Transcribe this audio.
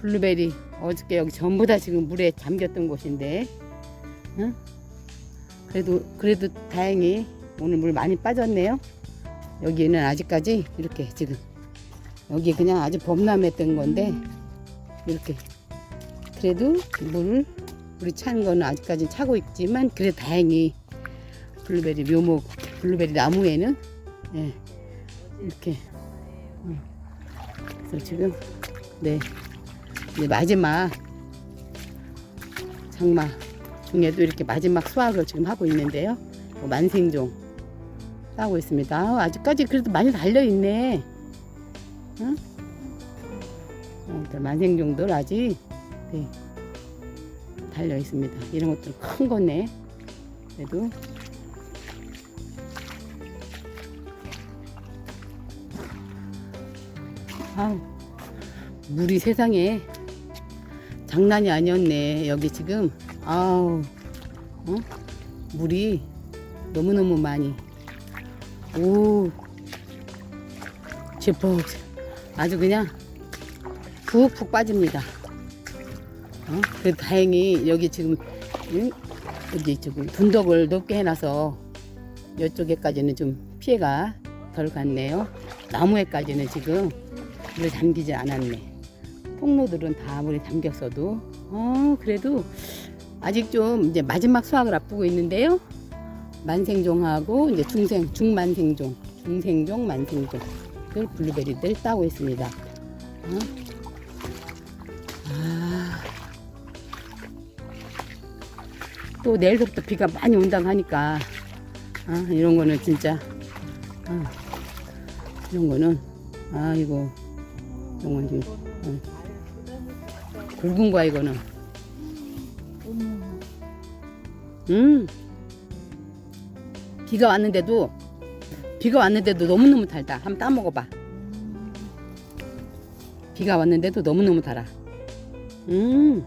블루베리 어저께 여기 전부 다 지금 물에 잠겼던 곳인데 응? 그래도 그래도 다행히 오늘 물 많이 빠졌네요 여기는 아직까지 이렇게 지금 여기 그냥 아주 범람했던 건데 이렇게 그래도 물 물이 찬 거는 아직까지 차고 있지만 그래 다행히 블루베리 묘목 블루베리 나무에는 예, 이렇게 음. 그래서 지금 네 이제 마지막 장마 중에도 이렇게 마지막 수확을 지금 하고 있는데요. 뭐 만생종 따고 있습니다. 아, 아직까지 그래도 많이 달려 있네. 응? 만생종들 아직 네, 달려 있습니다. 이런 것들 큰 거네. 그래도. 아우 물이 세상에 장난이 아니었네 여기 지금 아우 어? 물이 너무너무 많이 오 제법 아주 그냥 푹푹 빠집니다 어? 그래도 다행히 여기 지금 응? 여기 지금 분덕을 높게 해놔서 이쪽에까지는 좀 피해가 덜 갔네요 나무에까지는 지금 물에 잠기지 않았네. 통로들은 다 물에 잠겼어도, 어, 그래도 아직 좀 이제 마지막 수확을 앞두고 있는데요. 만생종하고 이제 중생, 중만생종, 중생종, 만생종. 그 블루베리들 따고 있습니다. 어? 아. 또 내일부터 비가 많이 온다고 하니까, 아, 이런 거는 진짜, 아, 이런 거는, 아이고. 이건 어. 굵은 거야 이거는. 음. 비가 왔는데도 비가 왔는데도 너무 너무 달다. 한번 따 먹어 봐. 비가 왔는데도 너무 너무 달아. 음.